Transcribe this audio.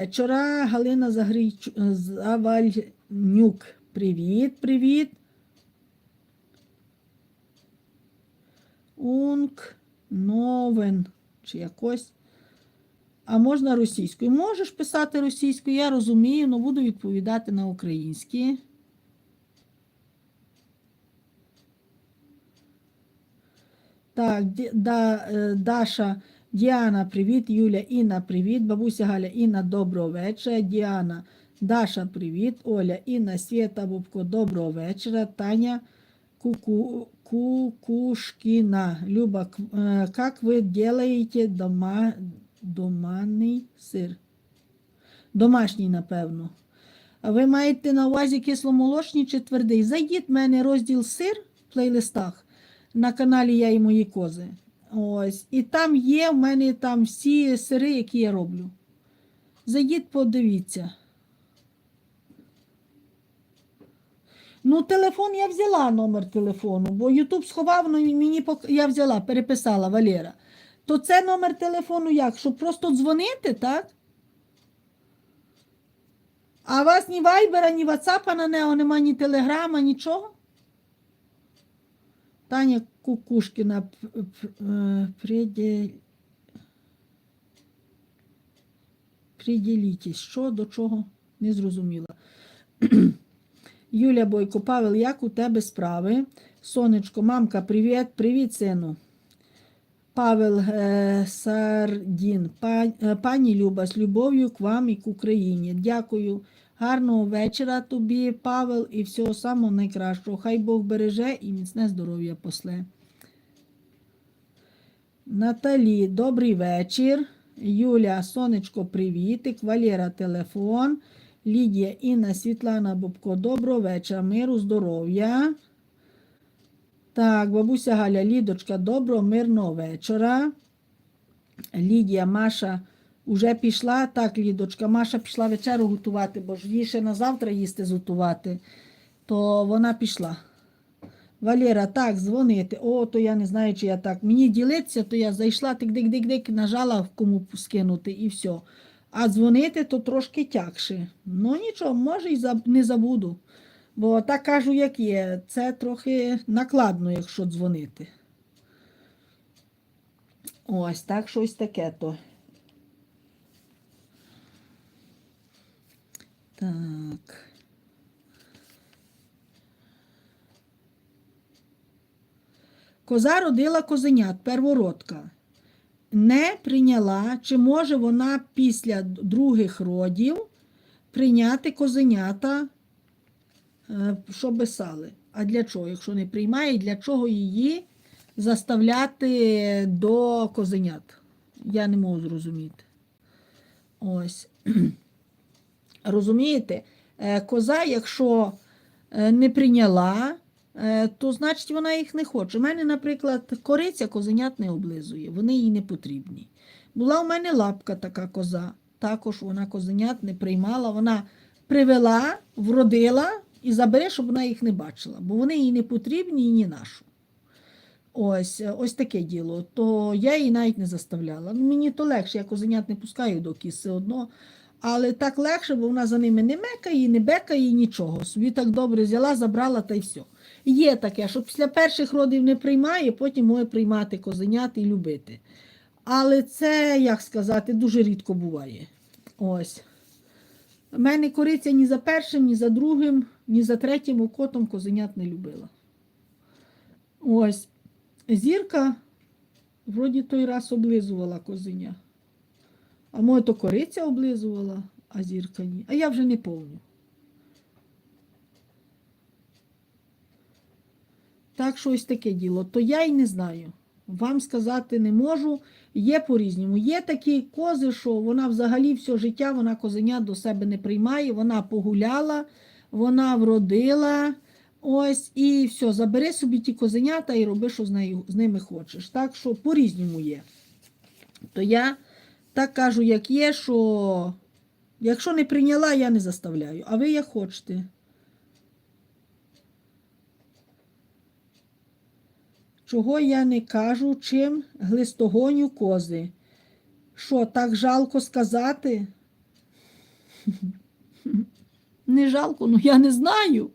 вечора. Галина Загрійчу... Завальнюк. Привіт, привіт. Унк новен чи якось. А можна російською? Можеш писати російською, я розумію, але буду відповідати на українській. Так, да, е, Даша, Діана, привіт, Юля, Інна, привіт, бабуся Галя, Інна, доброго вечора. Діана, Даша, привіт, Оля, Інна, Свєта, Бубко, доброго вечора. Таня, Куку, Кукушкина, Люба, к- э, как вы делаете дома, домашній сир? Домашній, напевно. Ви маєте на увазі кисломолочний чи твердий? Зайдіть в мене розділ сир в плейлистах на каналі Я і мої кози. Ось. І там є в мене там всі сири, які я роблю. Зайдіть, подивіться. Ну, телефон я взяла номер телефону, бо Ютуб сховав, ну мені пок... я взяла, переписала Валера. То це номер телефону як? Щоб просто дзвонити, так? А у вас ні вайбера, ні ватсапа на нього нема, ні телеграма, нічого? Таня Кукушкіна е, приді... приділітесь. Що до чого? Не зрозуміла. Юля Бойко, Павел, як у тебе справи? Сонечко, мамка, привіт, привіт, сину. Павел е, Сардін, е, пані Люба, з любов'ю к вам і к Україні. Дякую. Гарного вечора тобі, Павел, і всього самого найкращого. Хай Бог береже і міцне здоров'я после. Наталі, добрий вечір. Юля, сонечко, привітик. Валера, телефон. Лідія, Інна, Світлана Бобко, доброго вечора, миру, здоров'я. Так, бабуся Галя, Лідочка, доброго, мирного вечора. Лідія, Маша уже пішла. Так, Лідочка, Маша пішла вечерю готувати, бо ж їй ще на завтра їсти зготувати. То вона пішла. Валера, так, дзвонити. О, то я не знаю, чи я так. Мені ділитися, то я зайшла, тик-дик-дик-дик, нажала в кому скинути і все. А дзвонити то трошки тягше. Ну нічого, може і не забуду. Бо так кажу, як є. Це трохи накладно, якщо дзвонити. Ось так щось таке то. Так. Коза родила козенят, первородка. Не прийняла, чи може вона після других родів прийняти козенята, е, що бесали. А для чого? Якщо не приймає, для чого її заставляти до козенят? Я не можу зрозуміти. Ось. Розумієте, Е, коза, якщо е, не прийняла, е, то значить вона їх не хоче. У мене, наприклад, кориця козенят не облизує, вони їй не потрібні. Була у мене лапка така коза, також вона козенят не приймала, вона привела, вродила і забере, щоб вона їх не бачила, бо вони їй не потрібні і ні нашу. Ось, ось таке діло. То я її навіть не заставляла. Ну, мені то легше, я козенят не пускаю до кіс все одно. Але так легше, бо вона за ними не мекає, не бекає, нічого. Собі так добре взяла, забрала та й все. Є таке, що після перших родів не приймає, потім може приймати козенят і любити. Але це, як сказати, дуже рідко буває. Ось. У мене кориця ні за першим, ні за другим, ні за третім окотом козенят не любила. Ось. Зірка вроді той раз облизувала козеня. А моя то кориця облизувала, а зірка ні. А я вже не помню. Так що ось таке діло. То я й не знаю. Вам сказати не можу. Є по-різному. Є такі кози, що вона взагалі все життя вона козеня до себе не приймає, вона погуляла, вона вродила. Ось і все, забери собі ті козенята і роби, що з, нею, з ними хочеш. Так що по-різному є. То я так кажу, як є, що якщо не прийняла, я не заставляю. А ви як хочете. Чого я не кажу, чим глистогоню кози? Що, так жалко сказати? Не жалко, ну я не знаю.